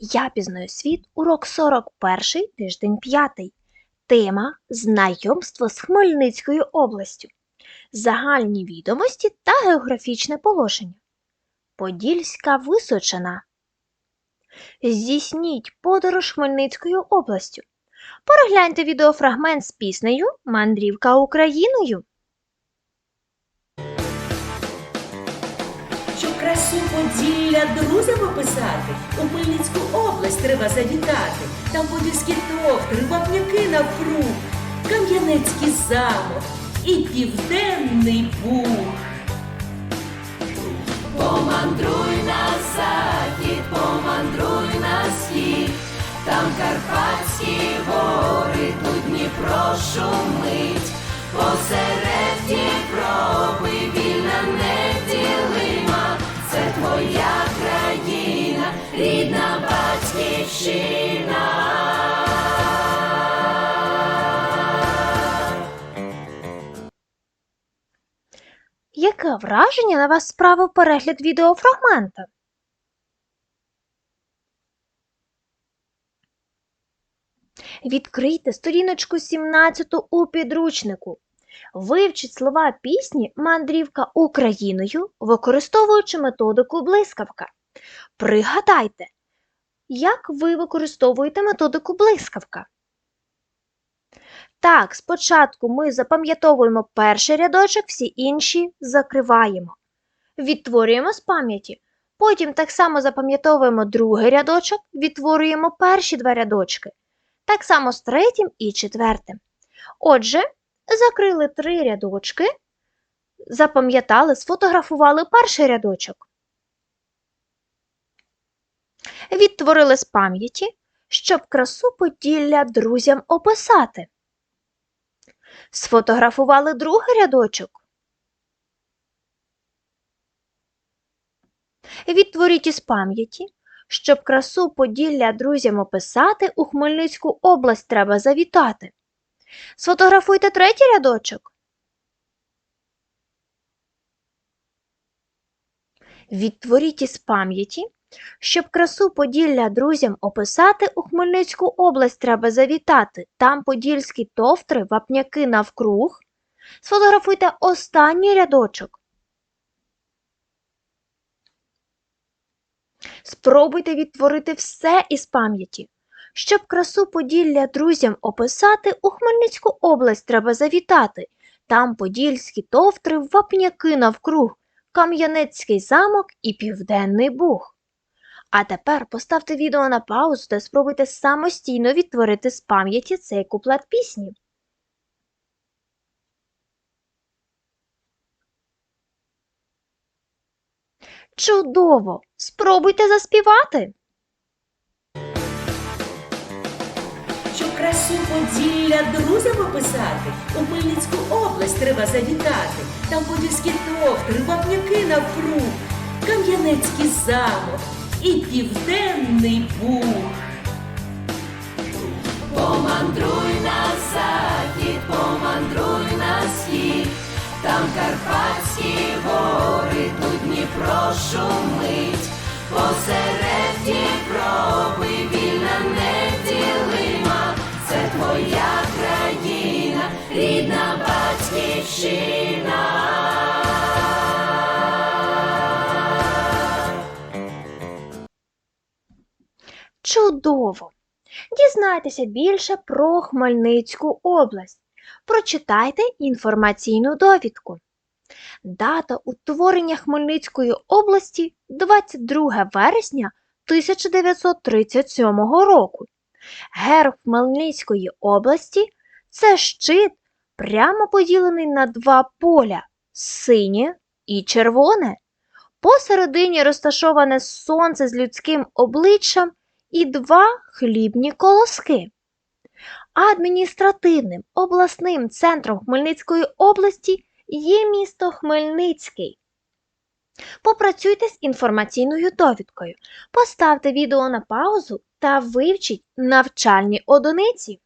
Я пізнаю світ, урок 41, тиждень 5. Тема Знайомство з Хмельницькою областю. Загальні відомості та географічне положення. Подільська Височина. Здійсніть подорож Хмельницькою областю. Перегляньте відеофрагмент з піснею Мандрівка Україною. Щоб красу Поділля друзям описати, у Хмельницьку треба завітати. Там подільські товтри, вапняки навкруг, Кам'янецький замок і південний буг. Помандруй на захід, помандруй на схід, там Карпатські гори, тут Дніпро шумить, посеред Європи вільна неділима, це твоя батьківщина. Яке враження на вас справив перегляд відеофрагмента? Відкрийте сторіночку 17 у підручнику. Вивчіть слова пісні Мандрівка Україною, використовуючи методику блискавка. Пригадайте, як ви використовуєте методику блискавка. Так, спочатку ми запам'ятовуємо перший рядочок, всі інші закриваємо. Відтворюємо з пам'яті. Потім так само запам'ятовуємо другий рядочок, відтворюємо перші два рядочки. Так само з третім і четвертим. Отже, закрили три рядочки, запам'ятали, сфотографували перший рядочок. Відтворили з пам'яті, щоб красу Поділля друзям описати. Сфотографували другий рядочок. Відтворіть із пам'яті, щоб красу Поділля друзям описати, у Хмельницьку область треба завітати. Сфотографуйте третій рядочок. Відтворіть із пам'яті, щоб красу Поділля друзям описати, у Хмельницьку область треба завітати. Там подільські товтри, вапняки навкруг. Сфотографуйте останній рядочок. Спробуйте відтворити все із пам'яті. Щоб красу Поділля друзям описати, у Хмельницьку область треба завітати. Там подільські товтри, вапняки навкруг, Кам'янецький замок і Південний Буг. А тепер поставте відео на паузу та спробуйте самостійно відтворити з пам'яті цей куплет пісні. Чудово! Спробуйте заспівати. Щоб красу Поділля друзям описати, у Хмельницьку область треба завітати. Там подільські товтри, вапняки навкруг, Кам'янецький замок і південний буг. Помандруй на захід, помандруй на схід, там Карпатські гори, тут Дніпро шумить, посеред Європи вільна неділима, це твоя країна, рідна батьківщина. Чудово! Дізнайтеся більше про Хмельницьку область. Прочитайте інформаційну довідку. Дата утворення Хмельницької області 22 вересня 1937 року. Герб Хмельницької області це щит, прямо поділений на два поля синє і червоне. Посередині розташоване сонце з людським обличчям і два хлібні колоски. Адміністративним обласним центром Хмельницької області є місто Хмельницький. Попрацюйте з інформаційною довідкою, поставте відео на паузу та вивчіть навчальні одиниці.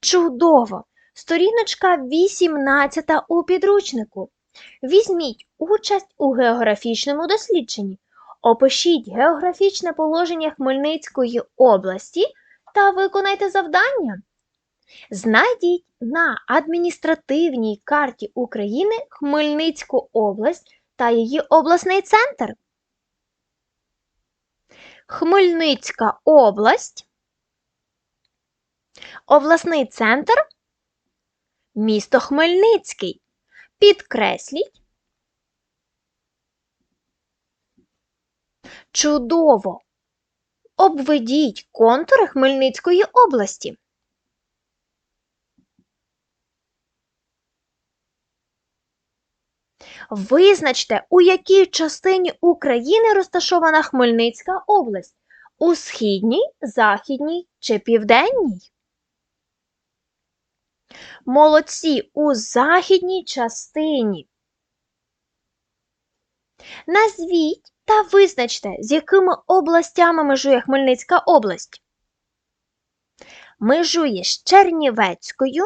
Чудово! Сторіночка 18 у підручнику. Візьміть участь у географічному дослідженні. Опишіть географічне положення Хмельницької області та виконайте завдання. Знайдіть на адміністративній карті України Хмельницьку область та її обласний центр. Хмельницька область, обласний центр, місто Хмельницький. Підкресліть. Чудово! Обведіть контури Хмельницької області. Визначте, у якій частині України розташована Хмельницька область у східній, західній чи південній. Молодці у західній частині. Назвіть та визначте, з якими областями межує Хмельницька область. Межує з Чернівецькою,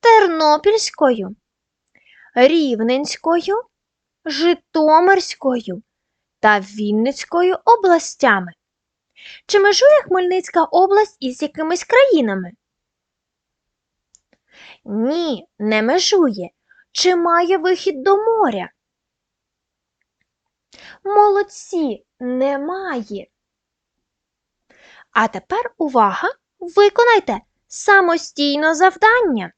Тернопільською, Рівненською, Житомирською та Вінницькою областями. Чи межує Хмельницька область із якимись країнами? Ні, не межує. Чи має вихід до моря? Молодці, немає. А тепер увага! Виконайте самостійно завдання.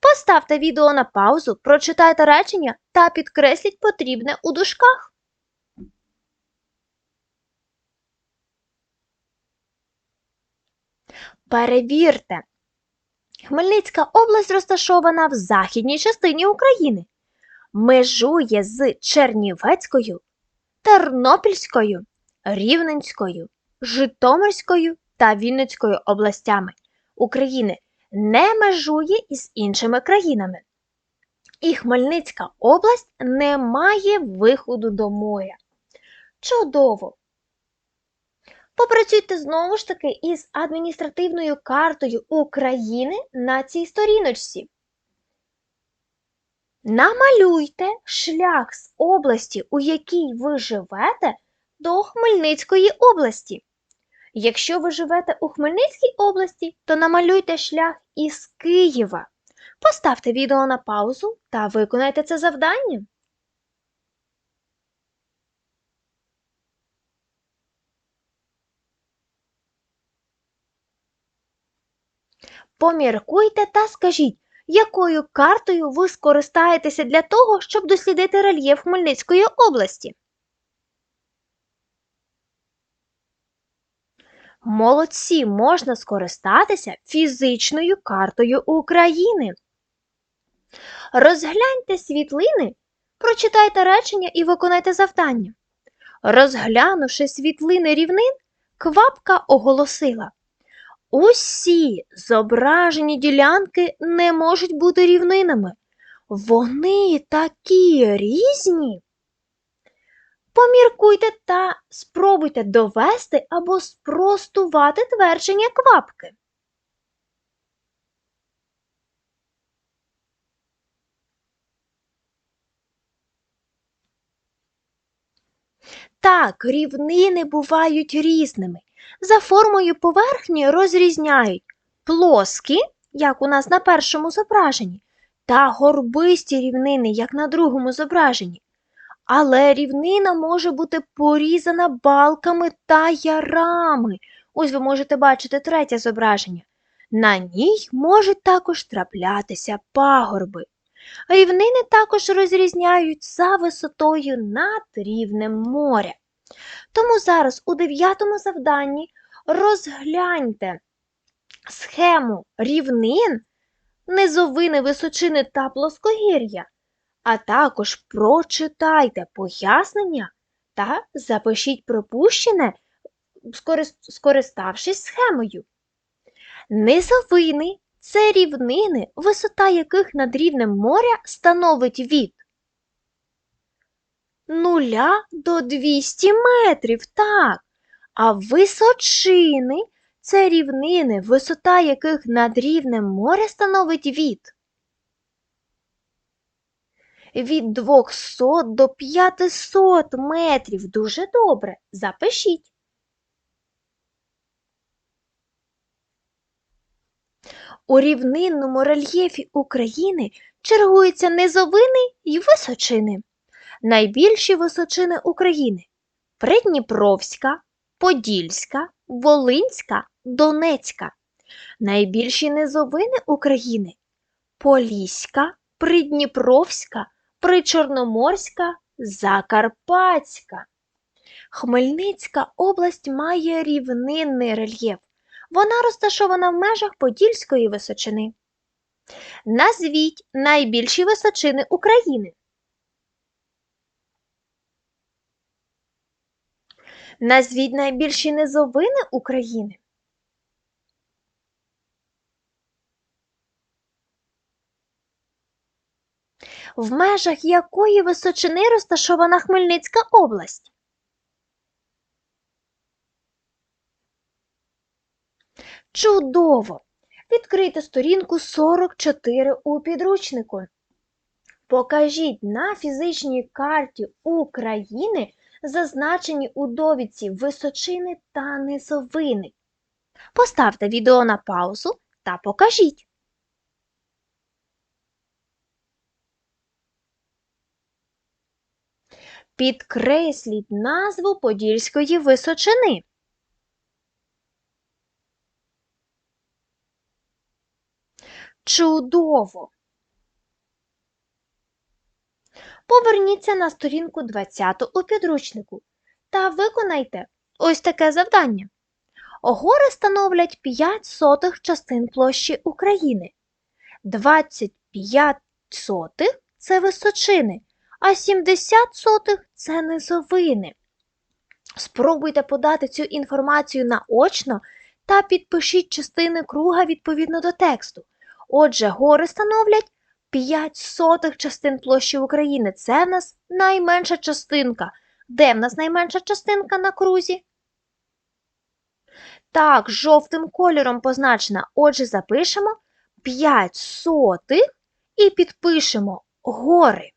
Поставте відео на паузу, прочитайте речення та підкресліть потрібне у дужках. Перевірте. Хмельницька область розташована в західній частині України. Межує з Чернівецькою, Тернопільською, Рівненською, Житомирською та Вінницькою областями України не межує із іншими країнами. І Хмельницька область не має виходу до моря. Чудово! Попрацюйте знову ж таки із адміністративною картою України на цій сторіночці. Намалюйте шлях з області, у якій ви живете, до Хмельницької області. Якщо ви живете у Хмельницькій області, то намалюйте шлях із Києва. Поставте відео на паузу та виконайте це завдання. Поміркуйте та скажіть, якою картою ви скористаєтеся для того, щоб дослідити рельєф Хмельницької області. Молодці, можна скористатися фізичною картою України. Розгляньте світлини, прочитайте речення і виконайте завдання. Розглянувши світлини рівнин, квапка оголосила. Усі зображені ділянки не можуть бути рівнинами. Вони такі різні. Поміркуйте та спробуйте довести або спростувати твердження квапки. Так, рівнини бувають різними. За формою поверхні розрізняють плоскі, як у нас на першому зображенні, та горбисті рівнини, як на другому зображенні. Але рівнина може бути порізана балками та ярами. Ось ви можете бачити третє зображення. На ній можуть також траплятися пагорби. Рівнини також розрізняють за висотою над рівнем моря. Тому зараз у дев'ятому завданні розгляньте схему рівнин, низовини, височини та плоскогір'я, а також прочитайте пояснення та запишіть пропущене, скориставшись схемою. Низовини це рівнини, висота яких над рівнем моря становить від 0 до 200 метрів, так. А височини Це рівнини, висота яких над рівнем моря становить від від 200 до 500 метрів. Дуже добре. Запишіть. У рівнинному рельєфі України чергуються низовини й височини. Найбільші височини України Придніпровська, Подільська, Волинська, Донецька. Найбільші низовини України Поліська, Придніпровська, Причорноморська, Закарпатська. Хмельницька область має рівнинний рельєф. Вона розташована в межах Подільської височини. Назвіть найбільші височини України. Назвіть найбільші низовини України. В межах якої височини розташована Хмельницька область? Чудово! Відкрийте сторінку 44 у підручнику. Покажіть на фізичній карті України зазначені у довідці височини та низовини. Поставте відео на паузу та покажіть. Підкресліть назву Подільської височини. Чудово! Поверніться на сторінку 20 у підручнику та виконайте ось таке завдання. Гори становлять 5 сотих частин площі України. 25 сотих – це височини, а 70 сотих – це низовини. Спробуйте подати цю інформацію наочно та підпишіть частини круга відповідно до тексту. Отже, гори становлять 5 сотих частин площі України. Це в нас найменша частинка. Де в нас найменша частинка на крузі? Так, жовтим кольором позначена. Отже, запишемо 5 сотих і підпишемо гори.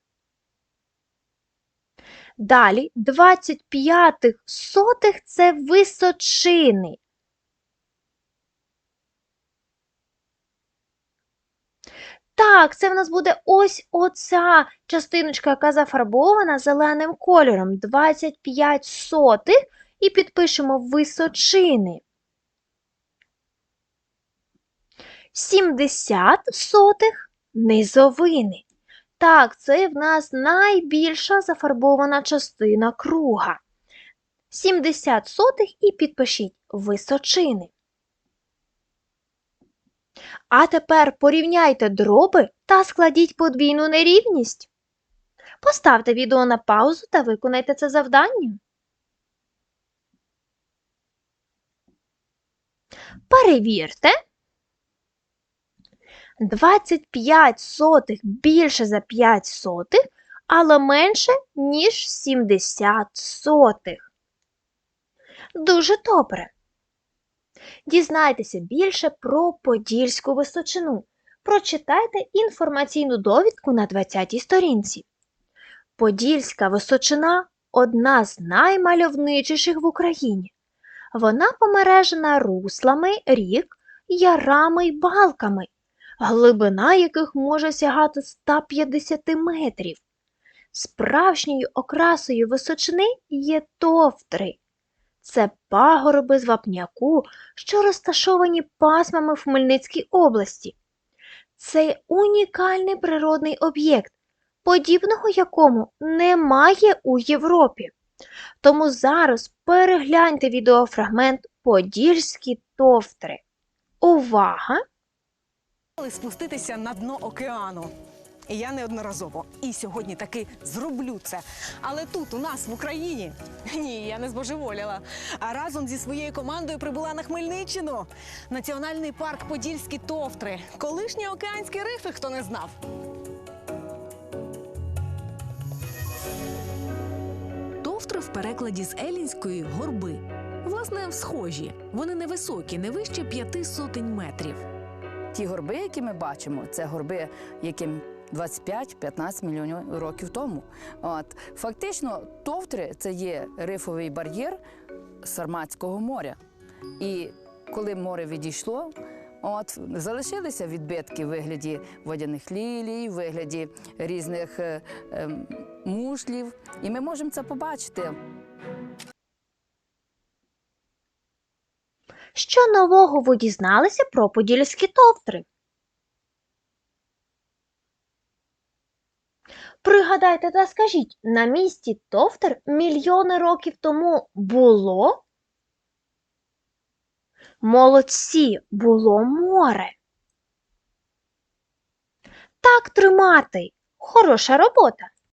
Далі 25 сотих це височини. Так, це в нас буде ось оця частиночка, яка зафарбована зеленим кольором. 25 сотих і підпишемо височини. 70 сотих низовини. Так, це в нас найбільша зафарбована частина круга. 70 сотих і підпишіть височини. А тепер порівняйте дроби та складіть подвійну нерівність. Поставте відео на паузу та виконайте це завдання. Перевірте. 25 сотих більше за 5 сотих, але менше, ніж 70 сотих. Дуже добре. Дізнайтеся більше про Подільську височину. Прочитайте інформаційну довідку на 20-й сторінці. Подільська височина одна з наймальовничіших в Україні. Вона помережена руслами рік, ярами й балками, глибина яких може сягати 150 метрів. Справжньою окрасою височини є товтри. Це пагорби з вапняку, що розташовані пасмами в Хмельницькій області. Це унікальний природний об'єкт, подібного якому немає у Європі. Тому зараз перегляньте відеофрагмент Подільські товтри. Увага! Спуститися на дно океану. І я неодноразово. І сьогодні таки зроблю це. Але тут, у нас, в Україні, ні, я не збожеволіла. А разом зі своєю командою прибула на Хмельниччину. Національний парк Подільські товтри. Колишні океанські рифи, хто не знав. Товтри в перекладі з елінської горби. Власне, схожі. Вони невисокі, не вище п'яти сотень метрів. Ті горби, які ми бачимо, це горби, яким 25-15 мільйонів років тому. От фактично, товтри це є рифовий бар'єр Сарматського моря. І коли море відійшло, от залишилися відбитки в вигляді водяних лілій, в вигляді різних е, ем, мушлів, і ми можемо це побачити. Що нового ви дізналися про подільські товтри? Пригадайте та скажіть, на місці Тофтер мільйони років тому було? Молодці, було море. Так тримати. Хороша робота.